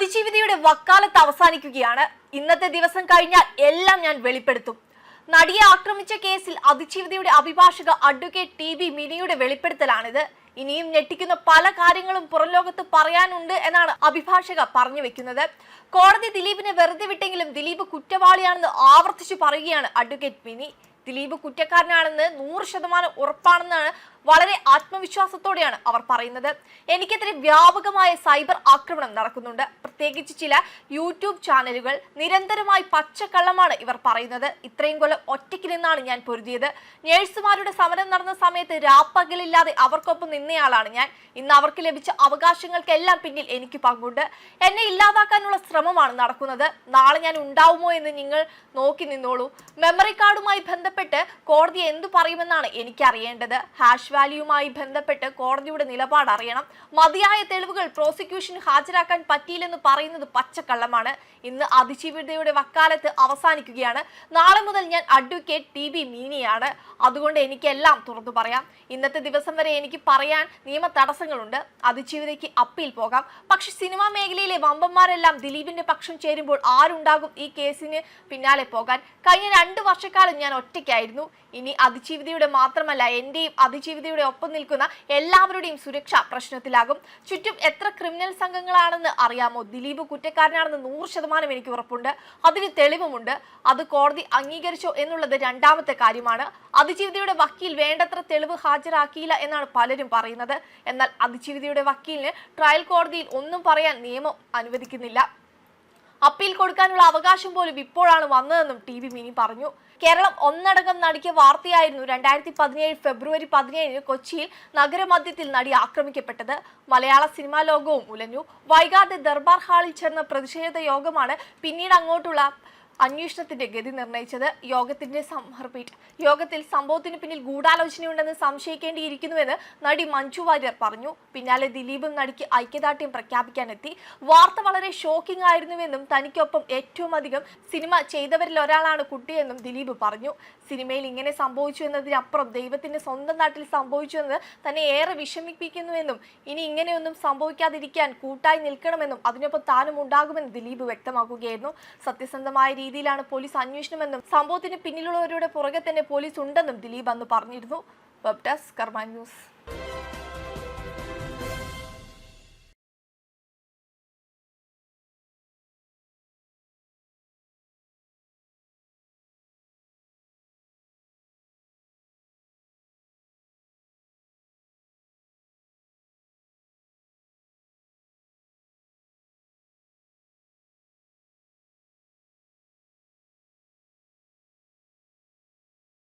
അതിജീവിതയുടെ വക്കാലത്ത് അവസാനിക്കുകയാണ്. ഇന്നത്തെ ദിവസം കഴിഞ്ഞാൽ എല്ലാം ഞാൻ വെളിപ്പെടുത്തും. നടിയെ ആക്രമിച്ച കേസിൽ അതിജീവിതയുടെ അഭിഭാഷക അഡ്വക്കേറ്റ് ടി ബി മിനിയുടെ വെളിപ്പെടുത്തലാണിത്. ഇനിയും ഞെട്ടിക്കുന്ന പല കാര്യങ്ങളും പുറംലോകത്ത് പറയാനുണ്ട് എന്നാണ് അഭിഭാഷക പറഞ്ഞു വെക്കുന്നത്. കോടതി ദിലീപിനെ വെറുതെ വിട്ടെങ്കിലും ദിലീപ് കുറ്റവാളിയാണെന്ന് ആവർത്തിച്ചു പറയുകയാണ് അഡ്വക്കേറ്റ് മിനി. ദിലീപ് കുറ്റക്കാരനാണെന്ന് നൂറ് ശതമാനം ഉറപ്പാണെന്നാണ് വളരെ ആത്മവിശ്വാസത്തോടെയാണ് അവർ പറയുന്നത്. എനിക്കെതിരെ വ്യാപകമായ സൈബർ ആക്രമണം നടക്കുന്നുണ്ട്. പ്രത്യേകിച്ച് ചില യൂട്യൂബ് ചാനലുകൾ നിരന്തരമായി പച്ചക്കള്ളമാണ് ഇവർ പറയുന്നത്. ഇത്രയും കൊല്ലം ഒറ്റയ്ക്ക് നിന്നാണ് ഞാൻ പൊരുതിയത്. നേഴ്സുമാരുടെ സമരം നടന്ന സമയത്ത് രാപ്പകലില്ലാതെ അവർക്കൊപ്പം നിന്നയാളാണ് ഞാൻ. ഇന്ന് അവർക്ക് ലഭിച്ച അവകാശങ്ങൾക്കെല്ലാം പിന്നിൽ എനിക്ക് പങ്കുണ്ട്. എന്നെ ഇല്ലാതാക്കാനുള്ള ശ്രമമാണ് നടക്കുന്നത്. നാളെ ഞാൻ ഉണ്ടാവുമോ എന്ന് നിങ്ങൾ നോക്കി നിന്നോളൂ. മെമ്മറി കാർഡുമായി ബന്ധപ്പെട്ട് കോടതി എന്തു പറയുമെന്നാണ് എനിക്ക് അറിയേണ്ടത് ഹാഷ് വാല്യൂവുമായി ബന്ധപ്പെട്ട് കോടതിയുടെ നിലപാട് അറിയണം. മതിയായ തെളിവുകൾ പ്രോസിക്യൂഷൻ ഹാജരാക്കാൻ പറ്റിയില്ലെന്ന് പറയുന്നത് പച്ചക്കള്ളമാണ്. ഇന്ന് അതിജീവിതയുടെ വക്കാലത്ത് അവസാനിക്കുകയാണ്. നാളെ മുതൽ ഞാൻ അഡ്വക്കേറ്റ് ടി ബി മീനിയാണ്. അതുകൊണ്ട് എനിക്കെല്ലാം തുറന്നു പറയാം. ഇന്നത്തെ ദിവസം വരെ എനിക്ക് പറയാൻ നിയമ തടസ്സങ്ങളുണ്ട്. അതിജീവിതയ്ക്ക് അപ്പീൽ പോകാം. പക്ഷെ സിനിമാ മേഖലയിലെ വമ്പന്മാരെല്ലാം ദിലീപിന്റെ പക്ഷം ചേരുമ്പോൾ ആരുണ്ടാകും ഈ കേസിന് പിന്നാലെ പോകാൻ? കഴിഞ്ഞ രണ്ട് വർഷക്കാലം ഞാൻ ഒറ്റയ്ക്കായിരുന്നു. ഇനി അതിജീവിതയുടെ മാത്രമല്ല എന്റെയും അതിജീവിതയുടെ ഒപ്പം നിൽക്കുന്ന എല്ലാവരുടെയും സുരക്ഷ പ്രശ്നത്തിലാകും. ചുറ്റും എത്ര ക്രിമിനൽ സംഘങ്ങളാണെന്ന് അറിയാമോ? ദിലീപ് കുറ്റക്കാരനാണെന്ന് നൂറ് ശതമാനം എനിക്ക് ഉറപ്പുണ്ട്. അതിന് തെളിവുമുണ്ട്. അത് കോടതി അംഗീകരിച്ചോ എന്നുള്ളത് രണ്ടാമത്തെ കാര്യമാണ്. അതിജീവിതയുടെ വക്കീൽ വേണ്ടത്ര തെളിവ് ഹാജരാക്കിയില്ല എന്നാണ് പലരും പറയുന്നത്. എന്നാൽ അതിജീവിതയുടെ വക്കീലിന് ട്രയൽ കോടതിയിൽ ഒന്നും പറയാൻ നിയമം അനുവദിക്കുന്നില്ല. അപ്പീൽ കൊടുക്കാനുള്ള അവകാശം പോലും ഇപ്പോഴാണ് വന്നതെന്നും ടി വി മിനി പറഞ്ഞു. കേരളം ഒന്നടങ്കം നടിക്കിയ വാർത്തയായിരുന്നു രണ്ടായിരത്തി പതിനേഴ് ഫെബ്രുവരി പതിനേഴിന് കൊച്ചിയിൽ നഗരമധ്യത്തിൽ നടി ആക്രമിക്കപ്പെട്ടത്. മലയാള സിനിമാ ലോകവും ഉലഞ്ഞു. വൈകാതെ ദർബാർ ഹാളിൽ ചേർന്ന പ്രതിഷേധ യോഗമാണ് പിന്നീട് അങ്ങോട്ടുള്ള അന്വേഷണത്തിന്റെ ഗതി നിർണയിച്ചത് യോഗത്തിന്റെ സമർപ്പിറ്റ് യോഗത്തിൽ സംഭവത്തിന് പിന്നിൽ ഗൂഢാലോചനയുണ്ടെന്ന് സംശയിക്കേണ്ടിയിരിക്കുന്നുവെന്ന് നടി മഞ്ജു വാര്യർ പറഞ്ഞു. പിന്നാലെ ദിലീപും നടിക്ക് ഐക്യദാർഢ്യം പ്രഖ്യാപിക്കാനെത്തി. വാർത്ത വളരെ ഷോക്കിംഗ് ആയിരുന്നുവെന്നും തനിക്കൊപ്പം ഏറ്റവും അധികം സിനിമ ചെയ്തവരിൽ ഒരാളാണ് കുട്ടിയെന്നും ദിലീപ് പറഞ്ഞു. സിനിമയിൽ ഇങ്ങനെ സംഭവിച്ചു എന്നതിനപ്പുറം ദൈവത്തിന്റെ സ്വന്തം നാട്ടിൽ സംഭവിച്ചു എന്നത് തന്നെ ഏറെ വിഷമിപ്പിക്കുന്നുവെന്നും ഇനി ഇങ്ങനെയൊന്നും സംഭവിക്കാതിരിക്കാൻ കൂട്ടായി നിൽക്കണമെന്നും അതിനൊപ്പം താനും ഉണ്ടാകുമെന്ന് ദിലീപ് വ്യക്തമാക്കുകയായിരുന്നു. സത്യസന്ധമായ രീതിയിലാണ് പോലീസ് അന്വേഷണമെന്നും സംഭവത്തിന് പിന്നിലുള്ളവരുടെ പുറകെ തന്നെ പോലീസ് ഉണ്ടെന്നും ദിലീപ് അന്ന് പറഞ്ഞിരുന്നു. വെബ് ഡെസ്ക് കർമ്മ ന്യൂസ്